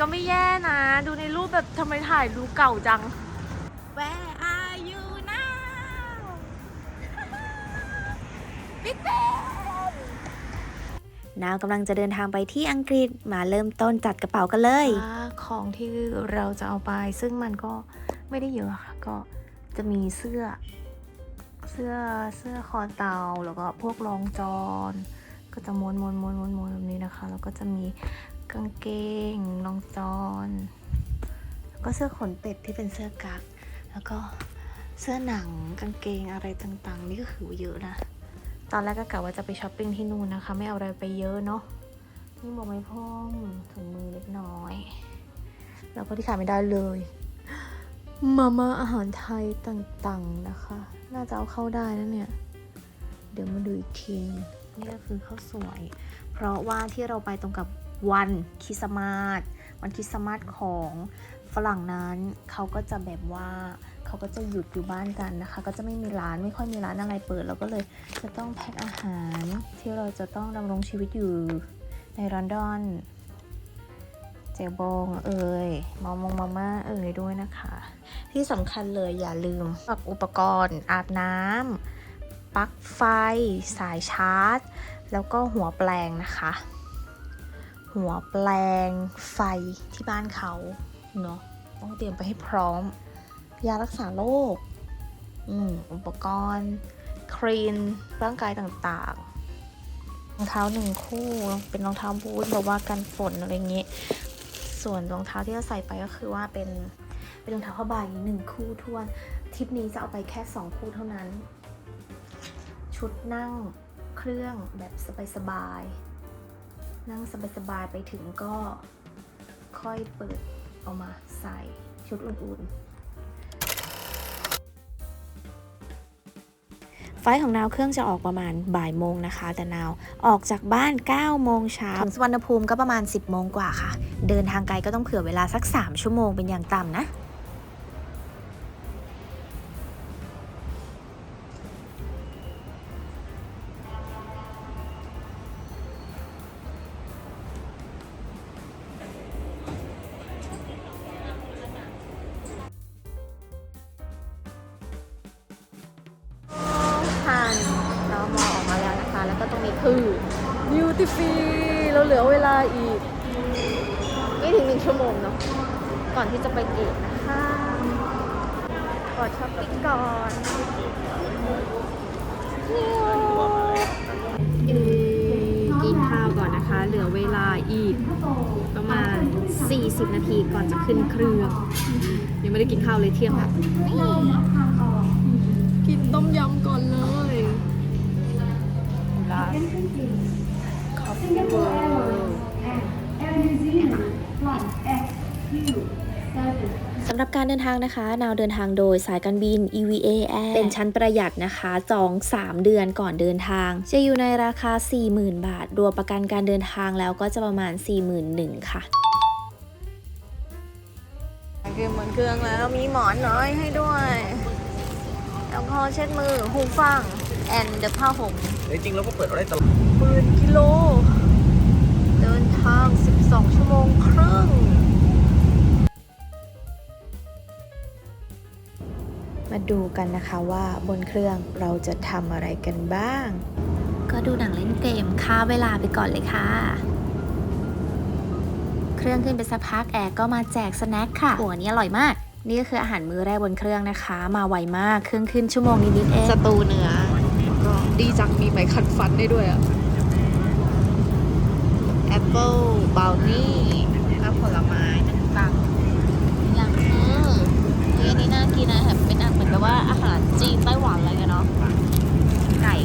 ก็ไม่แย่นะ ดูในรูปแบบทำไมถ่ายดูเก่าจัง Where are you now Big Ben นาวกำลังจะเดินทางไปที่อังกฤษมาเริ่มต้นจัดกระเป๋ากันเลยอ่าของที่เราจะเอาไปซึ่งมันก็ไม่ได้เยอะค่ะ ก็จะมีเสื้อ เสื้อเสื้อคอเตาแล้วก็พวกรองจอนก็จะม้วนม้วนม้วนม้วนม้วนแบบนี้นะคะ แล้วก็จะมี กางเกงรองจอนแล้วก็เสื้อขนเป็ดที่เป็นเสื้อกั๊กแล้วก็เสื้อหนังกางเกงอะไรต่างๆ นี่ก็คือเยอะนะ ตอนแรกก็กะว่าจะไปช้อปปิ้งที่นู่นนะคะ ไม่เอาอะไรไปเยอะเนาะนี่บอกไม่พ่องถุงมือเล็กน้อย แล้วก็ที่ขาดไม่ได้เลยมาม่าอาหารไทยต่างๆนะคะ น่าจะเอาเข้าได้นะเนี่ย เดี๋ยวมาดูอีกที นี่ก็คือข้าวสวย เพราะว่าที่เราไปตรงกับ วันคริสต์มาสวันคริสต์มาสของฝรั่งนั้นเขาก็จะแบบว่าเขาก็จะหยุดอยู่บ้านกันนะคะ ก็จะไม่มีร้านไม่ค่อยมีร้านอะไรเปิดเราก็เลยจะต้องแพ็คอาหารที่เราจะต้องดำรงชีวิตอยู่ในลอนดอนเจลบองเอ่ยมามงมาม่าเอ่ยด้วยนะคะ ที่สำคัญเลยอย่าลืมปักอุปกรณ์อาบน้ำปลั๊กไฟ สายชาร์จ แล้วก็หัวแปลงนะคะ หัวแปลงไฟที่บ้านเขาเนาะต้องเตรียมไปให้พร้อม ยารักษาโรคอืมอุปกรณ์ ครีน ร่างกายต่างๆ รองเท้าหนึ่งคู่เป็นรองเท้าบูทแบบว่ากันฝนอะไรเงี้ยส่วนรองเท้าที่จะใส่ไปก็คือว่าเป็นเป็นรองเท้าผ้าใบหนึ่งคู่ทวนทริปนี้จะเอาไปแค่สองคู่เท่านั้น ชุดนั่งเครื่องแบบสบายๆ นั่งสบายๆไปถึงก็ค่อยเปิดเอามาใส่ชุดอุ่นๆไฟล์ของนาวเครื่องจะออกประมาณบ่ายโมงนะคะ แต่นาวออกจากบ้าน9โมงเช้าถึงสุวรรณภูมิก็ประมาณ 10โมงกว่าค่ะ เดินทางไกลก็ต้องเผื่อเวลาสัก 3 ชั่วโมงเป็นอย่างต่ำนะ ไม่ถึงหนึ่งชั่วโมงเนาะก่อนที่จะไปเกตนะคะกอดช้อปปิ้งก่อนกินข้าวก่อนนะคะ เหลือเวลาอีกประมาณ 40 นาทีก่อนจะขึ้นเครื่องยังไม่ได้กินข้าวเลยเที่ยงค่ะกินต้มยำก่อนเลยร้านคอฟฟี่เสำหรับการเดินทางนะคะ นาวเดินทางโดยสายการบิน EVA Air เป็นชั้นประหยัดนะคะจอง3 เดือนก่อนเดินทาง จะอยู่ในราคา 40,000 บาท รวมประกันการเดินทางแล้วก็จะประมาณ 41,000ค่ะเกมบนเครื่องแล้วมีหมอนน้อยให้ด้วยแอลกอฮอล์เช็ดมือหูฟัง แอนเดผ้าห่มจริงๆแล้วก็เปิดเอาได้ตลอดหมื่นกิโล ดูกันนะคะว่าบนเครื่องเราจะทำอะไรกันบ้าง ก็ดูหนังเล่นเกมค่าเวลาไปก่อนเลยค่ะ เครื่องขึ้นไปสักพักแอร์ก็มาแจกสแน็คค่ะโอ้อันนี้อร่อยมาก นี่ก็คืออาหารมื้อแรกบนเครื่องนะคะ มาไวมากเครื่องขึ้นชั่วโมงนิดๆเองสตูเนื้อก็ดีจังมีไหมขัดฟันได้ด้วยอะแอปเปิลบราวนี่แล้วผลไม้ต่างๆอย่างเออ นี่อันนี้น่ากินนะแบบเป็นอาหารเหมือนกับว่าอาหารจีนไต้หวันอะไรเงี้ยเนาะไก่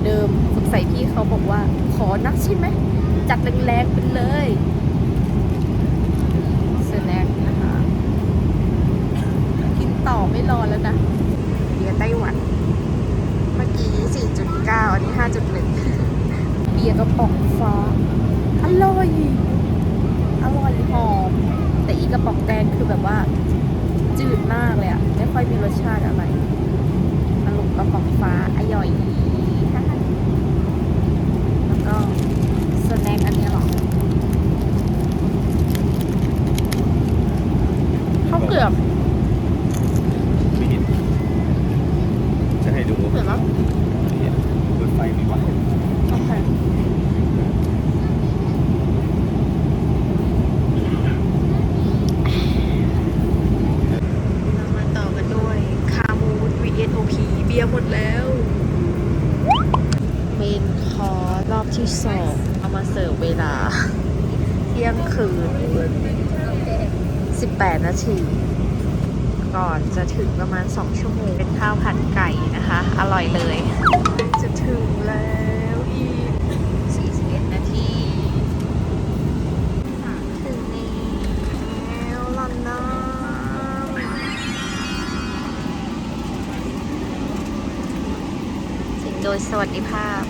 ว่าเดิมสงสัยพี่เขาบอกว่าขอนักใช่ไหม จัดแรงๆไปเลยสแน็คนะคะ กินต่อไม่รอแล้วนะเบียร์ไต้หวัน เมื่อกี้ 4.9 อันนี้ 5.1 เบียร์กระป๋องฟ้า อร่อย อร่อยหอม แต่อีกระป๋องแดงคือแบบว่า จืดมากเลยอะไม่ค่อยมีรสชาติอะไรสรุปกระป๋องฟ้าอร่อยแล้ว ก็สแน็คอันนี้หรอข้าวเกลือบ ไม่เห็นจะให้ดู เห็นแล้ว เปิดไฟมีวะ โอเคเรามาต่อกันด้วยคามูด VSOP เบียร์หมดแล้ว เมนคอร์สรอบที่สองเอามาเสิร์ฟเวลา เที่ยงคืน 18นาที ก่อนจะถึงประมาณ 2 ชั่วโมง เป็นข้าวผัดไก่นะคะ อร่อยเลย จะถึงแล้วอีก 41 นาทีถึงแล้วลอนดอนถึงโดยสวัสดิภาพ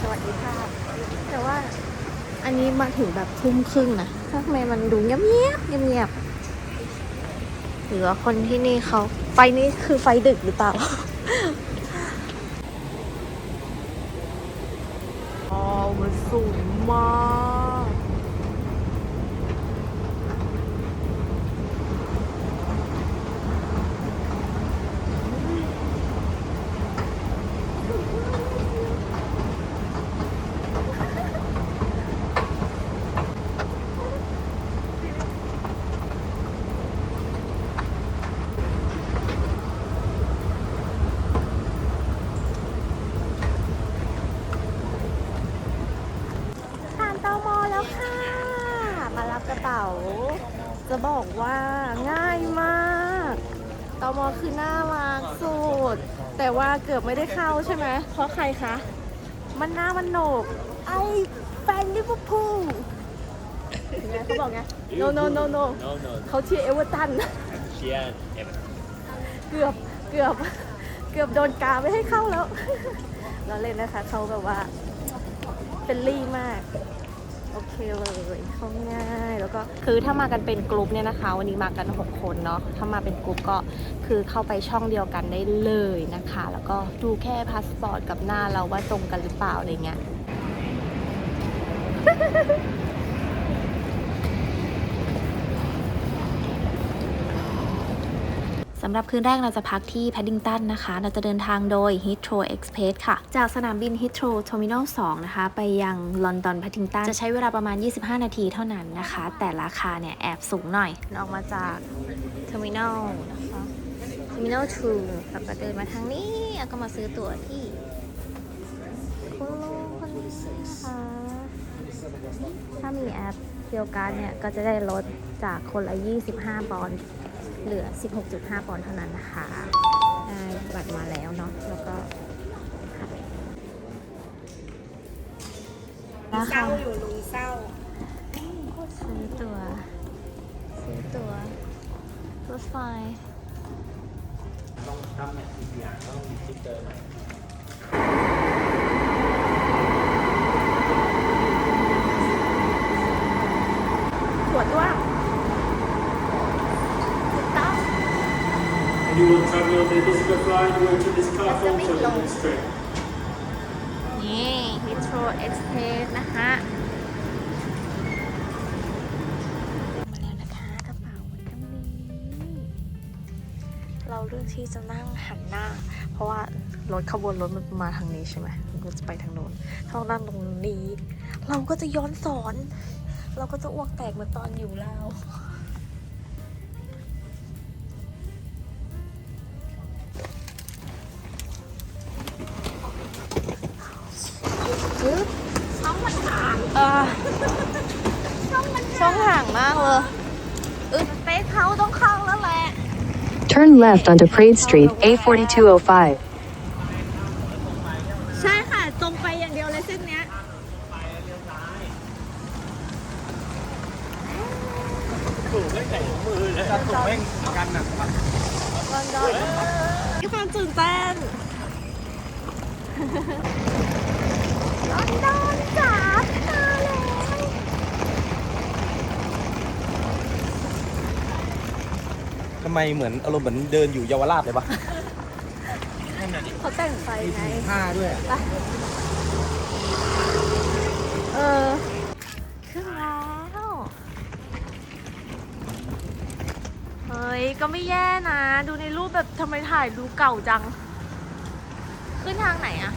สวัสดีค่ะ แต่ว่าอันนี้มาถึงแบบทุ่มครึ่งนะทำไมมันดูเงียบเงียบเงียบหรือว่าคนที่นี่เขาไฟนี้คือไฟดึกหรือเปล่าอ๋อมันสูงมากผ่านตมแล้วค่ะ มารับกระเป๋า จะบอกว่าง่ายมากตมคือน่ารักสุด แต่ว่าเกือบไม่ได้เข้าใช่ไหม เพราะใครคะ มันหน้ามันโหนก ไอ้แฟนลิเวอร์พูลไงเขาบอกไง no no no no no no เขาเชียร์เอเวอร์ตันเชียร์เอ็มเกือบเกือบเกือบโดนกาไม่ให้เข้าแล้ว เราเล่นนะคะเขาแบบว่าเป็นลี่มาก โอเคเลยเข้าง่ายแล้วก็คือถ้ามากันเป็นกลุ่มเนี่ยนะคะ วันนี้มากัน 6 คนเนาะถ้ามาเป็นกลุ่มก็คือเข้าไปช่องเดียวกันได้เลยนะคะ แล้วก็ดูแค่พาสปอร์ตกับหน้าเราว่าตรงกันหรือเปล่าอะไรเงี้ยำหรับคืนแรกเราจะพักที่แพดดิงตันนะคะ เราจะเดินทางโดย Heathrow Express ค่ะ จากสนามบิน Heathrow Terminal 2 นะคะ ไปยังลอนดอนแพดดิงตัน จะใช้เวลาประมาณ 25 นาทีเท่านั้นนะคะ แต่ราคาเนี่ย แอบสูงหน่อย ออกมาจากเทอร์มินอลนะคะ เทอร์มินอล2แล้วก็เดินมาทางนี้แล้วก็มาซื้อตั๋วที่คุณลุงคนนี้นะคะถ้ามีแอปเดียวกันเนี่ย ก็จะได้ลดจากคนละ 25 ปอนด์ เหลือ 16.5 ปอนด์เท่านั้นนะคะได้บัตรมาแล้วเนาะแล้วก็ค่ะเศร้าอยู่ลุงเศร้าซื้อตัว๋วซื้อตั๋วรถไฟต้องทำเนี่ยอีกอย่างต้องมีทิกเตอร์หน่อย ขวดด้วยถูกต้อง And you will travel on the Elizabeth line or to this platform for the next train. นี่ Metro Express นะคะมาแล้วนะคะกระเป๋าคันนี้เราเลือกที่จะนั่งหันหน้า เพราะว่ารถขบวนรถมันมาทางนี้ใช่ไหมมันก็จะไปทางโน้นถ้าเรานั่งตรงนี้ เราก็จะย้อนสอน เราก็จะอ้วกแตกเหมือนตอนอยู่แลาว Turn left onto Praed Street, A4205. ใช่ค่ะ ตรงไปอย่างเดียวเลยเส้นเนี้ยถูกไม่ใส่ถุงมือเลยจะถูกแม่งกันหนักปะลอนดอนมีความตื่นเต้นลอนดอนจ๋ามาแล้ว ทำไมเหมือนอารมณ์เหมือนเดินอยู่เยาวราชเลยปะเขาแต่งไฟไงผ้าด้วยเออ ขึ้นแล้ว เฮ้ย ก็ไม่แย่นะ ดูในรูปแบบทำไมถ่ายดูเก่าจัง ขึ้นทางไหนอะ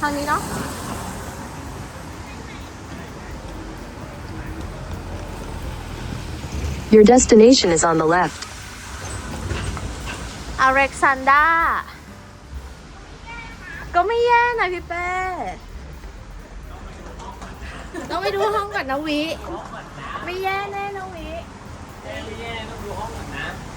ทางนี้เนาะ Your destination is on the left. อเล็กซานดาก็ไม่แย่นะพี่เป้ต้องไปดูห้องก่อนนะวิ ไม่แย่แน่นะวิ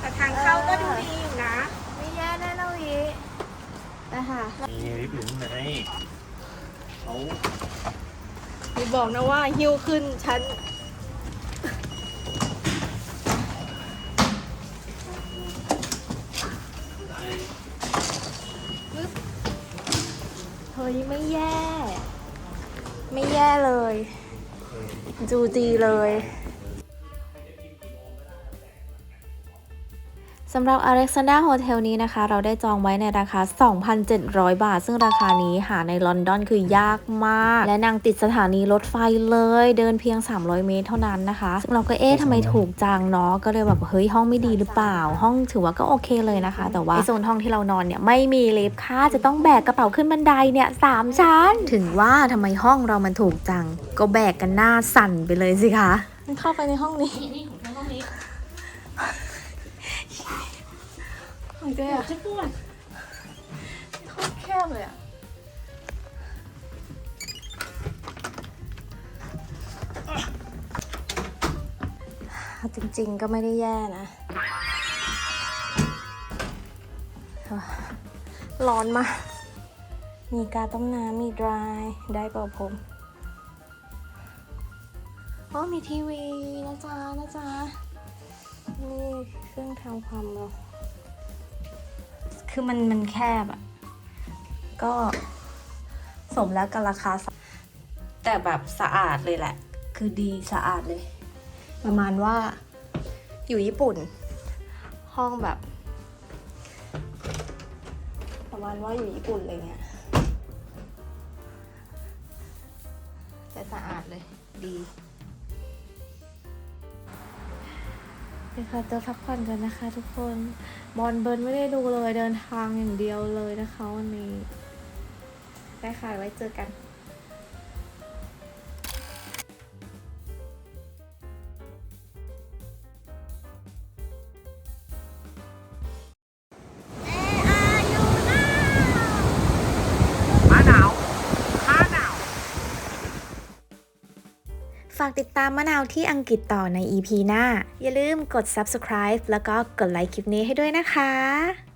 แต่ทางเข้าก็ดูดีอยู่นะ ไม่แย่แน่นะวิไปค่ะมีลิฟต์อยู่ข้างในเขาพี่บอกนะว่าหิ้วขึ้นชั้น ฮ้ยไม่แย่ ไม่แย่เลยดูดีเลย สำหรับ Alexandra Hotel นี้นะคะ เราได้จองไว้ในราคา 2,700 บาท ซึ่งราคานี้หาในลอนดอนคือยากมาก และนางติดสถานีรถไฟเลย เดินเพียง 300 เมตรเท่านั้นนะคะ ซึ่งเราก็เอ๊ะทำไมถูกจังเนาะก็เลยแบบเฮ้ยห้องไม่ดีหรือเปล่า ห้องถือว่าก็โอเคเลยนะคะ แต่ว่าไอโซนห้องที่เรานอนเนี่ยไม่มีลิฟต์ค่ะจะต้องแบกกระเป๋าขึ้นบันไดเนี่ยสามชั้น ถึงว่าทำไมห้องเรามันถูกจัง ก็แบกกันหน้าสั่นไปเลยสิคะมันเข้าไปในห้องนี้ ของเจ๊อะปวดโคตรแคบเลยอะเอาจริงๆก็ไม่ได้แย่นะ ร้อนมากมีกาต้มน้ำมีดรายได้เป่าผมอ๋อมีทีวีนะจ๊ะนะจ๊ะนี่เครื่องทำความร้อน คือมันมันแคบอะก็สมแล้วกับราคา แต่แบบสะอาดเลยแหละ คือดีสะอาดเลย ประมาณว่าอยู่ญี่ปุ่น ห้องแบบ ประมาณว่าอยู่ญี่ปุ่นอะไรเงี้ยแต่สะอาดเลยดี ไปขอตัวพักผ่อนกันนะคะทุกคน บอลเบิร์นไม่ได้ดูเลยเดินทางอย่างเดียวเลยนะคะวันนี้ได้ค่ะไว้เจอกัน ฝากติดตามมะนาวที่อังกฤษต่อใน EP หน้า อย่าลืมกด subscribe แล้วก็กดไลค์คลิปนี้ให้ด้วยนะคะ